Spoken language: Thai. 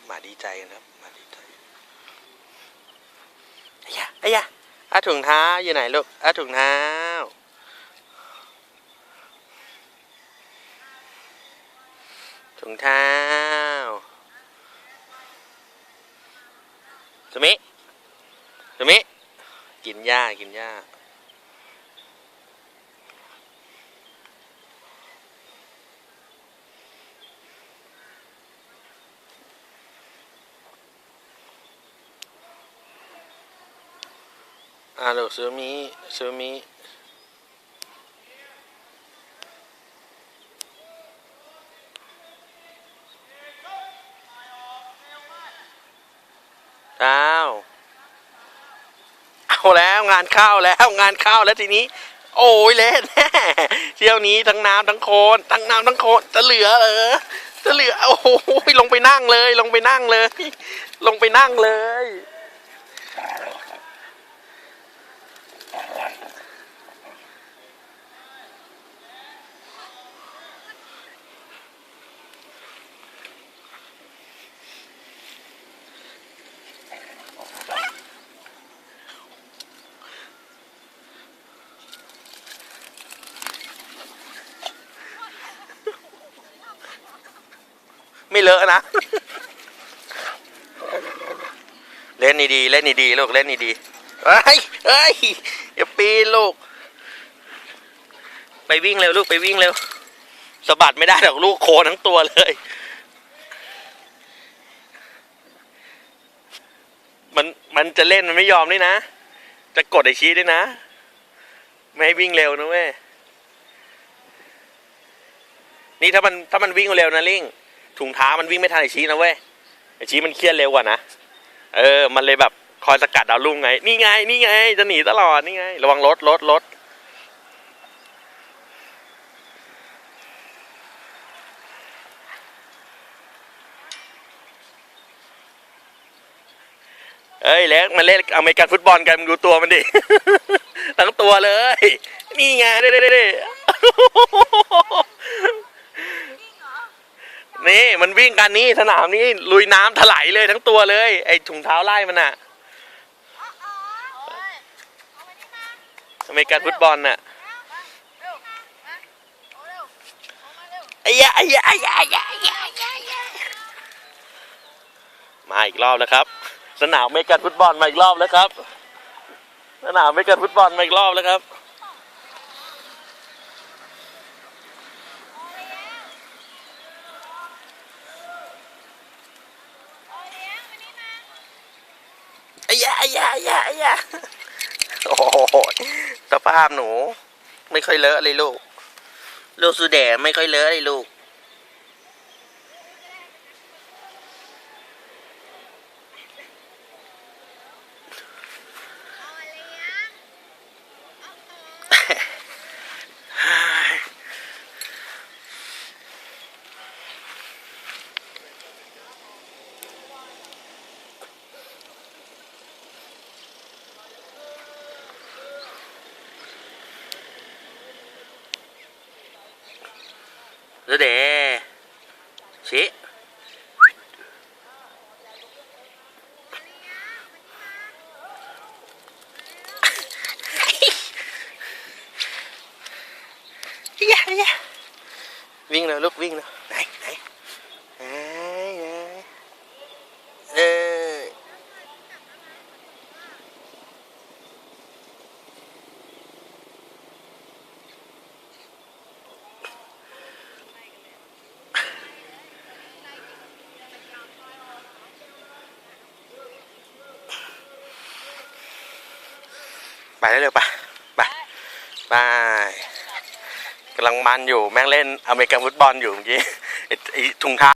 ครับหมาดีใจกันครับหมาดีใจไอ้ยะไอ้ยะอาถุงเท้าอยู่ไหนลูกอาถุงเท้าถุงเท้าสมิสมิกินหญ้ากินหญ้า อ่าลูกซื้อมีซื้อมีดาวเอาแล้วงานเข้าแล้วงานเข้าแล้วทีนี้ โอ้ยเละแน่เที่ยวนี้ทั้งน้ำทั้งโคลนทั้งน้ำทั้งโคลนจะเหลือเหรอจะเหลือโอ้โหลงไปนั่งเลย ลงไปนั่งเลย ลงไปนั่งเลย ไม่เลอะนะ เล่นดีๆเล่นดีๆลูกเล่นดีๆเฮ้ยเฮ้ยอย่าปีนลูก ไปวิ่งเร็วลูกไปวิ่งเร็วสะบัดไม่ได้หรอกลูกโคทั้งตัวเลย มันมันจะเล่นมันไม่ยอมด้วยนะ จะกดไอชี้ด้วยนะ ไม่ให้วิ่งเร็วนะเว้ยนี่ถ้ามันถ้ามันวิ่งเร็วนะลิง ถุงเท้ามันวิ่งไม่ทันไอชี้นะเว้ยไอชี้มันเครียดเร็วกว่านะเออ มันเลยแบบคอยสกัดดาวรุ่งไง นี่ไง นี่ไง จะหนีตลอด นี่ไง ระวังรถรถรถเอ้ยเล็กมันเล่นอเมริกันฟุตบอลกันมึงดูตัวมันดิ ทั้งตัวเลย นี่ไงเด้เด้เด้ นี่มันวิ่งกันนี่สนามนี้ลุยน้ำถลายเลยทั้งตัวเลย ไอ้ถุงเท้าไล่มันอะอเมริกันฟุตบอลน่ะไอ้ยะไอ้ยะไอ้ยะไอ้ยะไอ้ยะไอ้ยะไอ้ยะมาอีกรอบแล้วครับ สนามเมกันฟุตบอลมาอีกรอบแล้วครับ สนามเมกันฟุตบอลมาอีกรอบแล้วครับ ยะไอ้ยะไอ้ยะไอ้ยะโอ้โหสภาพหนู ไม่ค่อยเลอะเลยลูก ลูกสุดแดไม่ค่อยเลอะเลยลูก สุดแดชิยะยะวิ่งเลยลูกวิ่งเลยไหนไหนไหนไหนเออ ไปได้เลยปะไปไปกำลังมันอยู่แม่งเล่นอเมริกันฟุตบอลอยู่เมื่อกี้ไอ้ไอ้ถุงเท้า